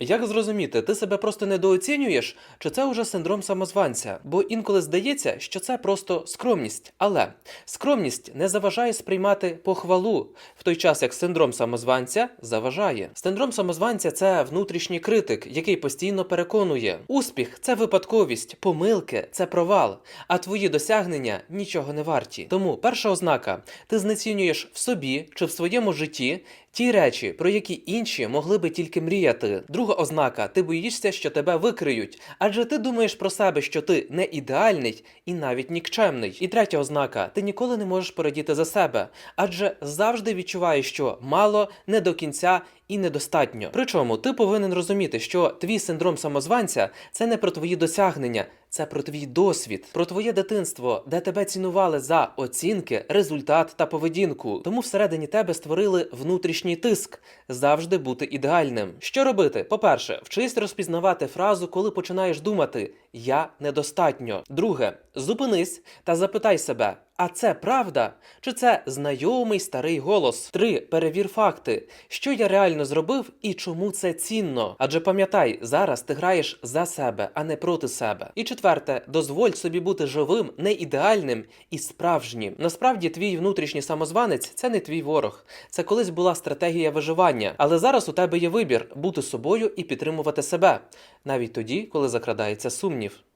Як зрозуміти, ти себе просто недооцінюєш, чи це уже синдром самозванця? Бо інколи здається, що це просто скромність. Але скромність не заважає сприймати похвалу, в той час як синдром самозванця заважає. Синдром самозванця це внутрішній критик, який постійно переконує: успіх це випадковість, помилки це провал, а твої досягнення нічого не варті. Тому перша ознака: ти знецінюєш в собі чи в своєму житті ті речі, про які інші могли би тільки мріяти. Друга ознака: ти боїшся, що тебе викриють, адже ти думаєш про себе, що ти не ідеальний і навіть нікчемний. І третя ознака: ти ніколи не можеш порадіти за себе, адже завжди відчуваєш, що мало, не до кінця і недостатньо. Причому ти повинен розуміти, що твій синдром самозванця це не про твої досягнення. Це про твій досвід, про твоє дитинство, де тебе цінували за оцінки, результат та поведінку. Тому всередині тебе створили внутрішній тиск завжди бути ідеальним. Що робити? По-перше, вчись розпізнавати фразу, коли починаєш думати Я недостатньо. Друге, зупинись та запитай себе. А це правда? Чи це знайомий старий голос? Три. Перевір факти, що я реально зробив і чому це цінно. Адже пам'ятай, зараз ти граєш за себе, а не проти себе. І четверте, дозволь собі бути живим, не ідеальним і справжнім. Насправді, твій внутрішній самозванець це не твій ворог. Це колись була стратегія виживання. Але зараз у тебе є вибір бути собою і підтримувати себе, навіть тоді, коли закрадається сумнів.